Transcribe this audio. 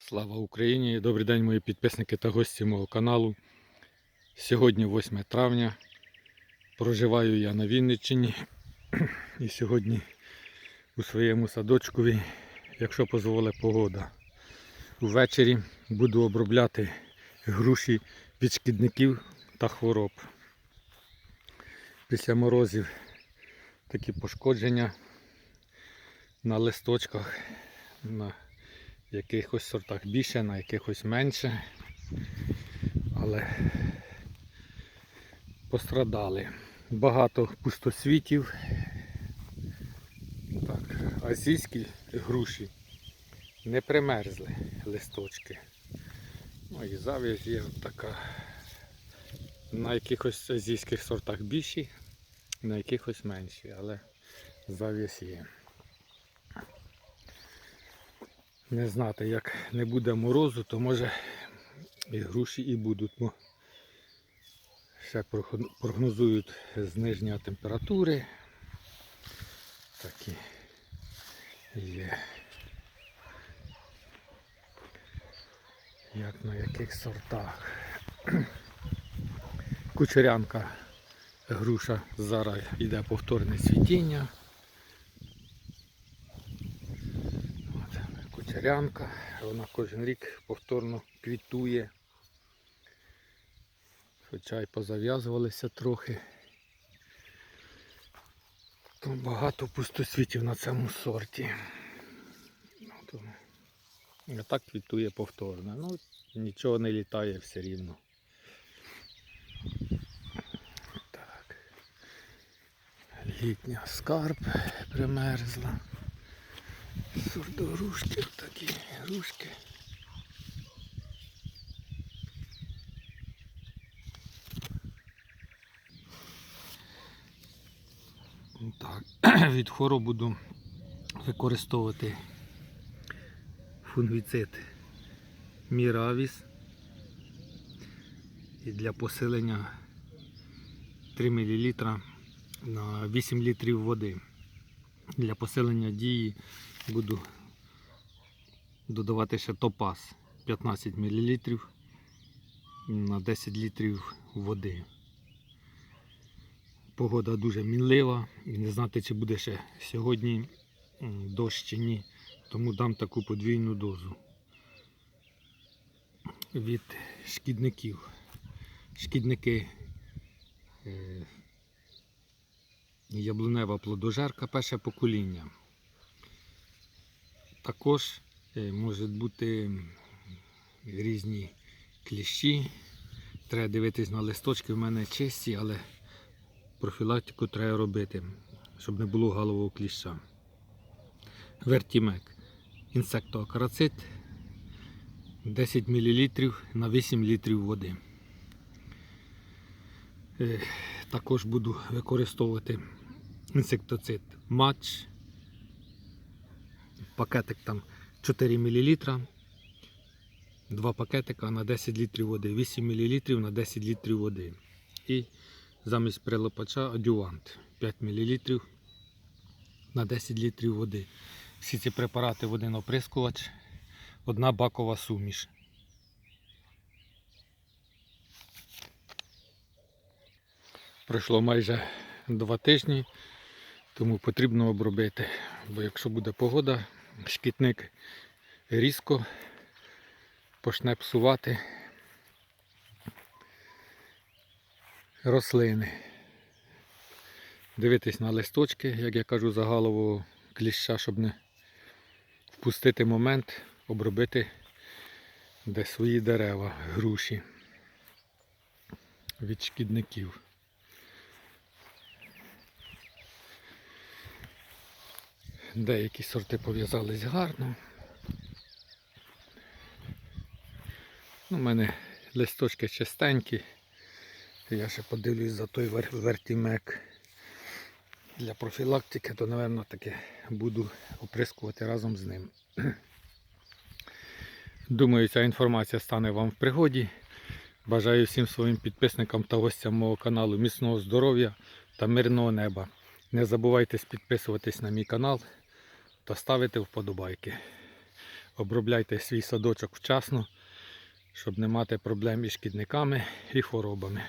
Слава Україні! Добрий день, мої підписники та гості мого каналу. Сьогодні 8 травня. Проживаю я на Вінниччині. І сьогодні у своєму садочкові, якщо дозволить погода, ввечері буду обробляти груші від шкідників та хвороб. Після морозів такі пошкодження на листочках. на якихось сортах більше, на якихось менше. Але пострадали. Багато пустосвітів. Так, азійські груші не примерзли листочки. Ну і зав'язь є така. На якихось азійських сортах більші, на якихось менші, але зав'язь є. Не знати, як не буде морозу, то може і груші і будуть. Бо ще прогнозують зниження температури. Такі є. Як на яких сортах. Кучерянка груша зараз йде повторне цвітіння. От, вона кожен рік повторно квітує. Хоча й позав'язувалися трохи. То багато пустосвітів на цьому сорті. А так квітує повторно. Ну, нічого не літає все рівно. Літня скарб примерзла. Сурдогрушки такі грушки. Так, від хору буду використовувати фунгіцид Міравіс і для посилення 3 мл на 8 літрів води. Для посилення дії буду додавати ще топаз 15 мл на 10 літрів води. Погода дуже мінлива і не знати, чи буде ще сьогодні дощ чи ні. Тому дам таку подвійну дозу від шкідників. Шкідники е, яблунева плодожерка перше покоління. Також е, можуть бути різні кліщі. Треба дивитись на листочки, в мене чисті, але профілактику треба робити, щоб не було голового кліща. Вертімек. Інсектоакарацит 10 мл на 8 літрів води. Е, Також буду використовувати інсектоцид матч. Пакетик там 4 мл. Два пакетика на 10 літрів води, 8 мл на 10 літрів води. І замість прилипача адювант 5 мл на 10 літрів води. Всі ці препарати в один оприскувач, одна бакова суміш. Пройшло майже два тижні, тому потрібно обробити. Бо якщо буде погода, шкідник різко почне псувати рослини. Дивитись на листочки, як я кажу, загалового кліща, щоб не впустити момент, обробити де свої дерева, груші від шкідників. Деякі сорти пов'язались гарно. Ну, У мене листочки чистенькі. Я ще подивлюсь за той вер- вертімек для профілактики, то, напевно, таки буду оприскувати разом з ним. Думаю, ця інформація стане вам в пригоді. Бажаю всім своїм підписникам та гостям мого каналу міцного здоров'я та мирного неба. Не забувайте підписуватись на мій канал та ставити вподобайки. обробляйте свій садочок вчасно, щоб не мати проблем із шкідниками і хворобами.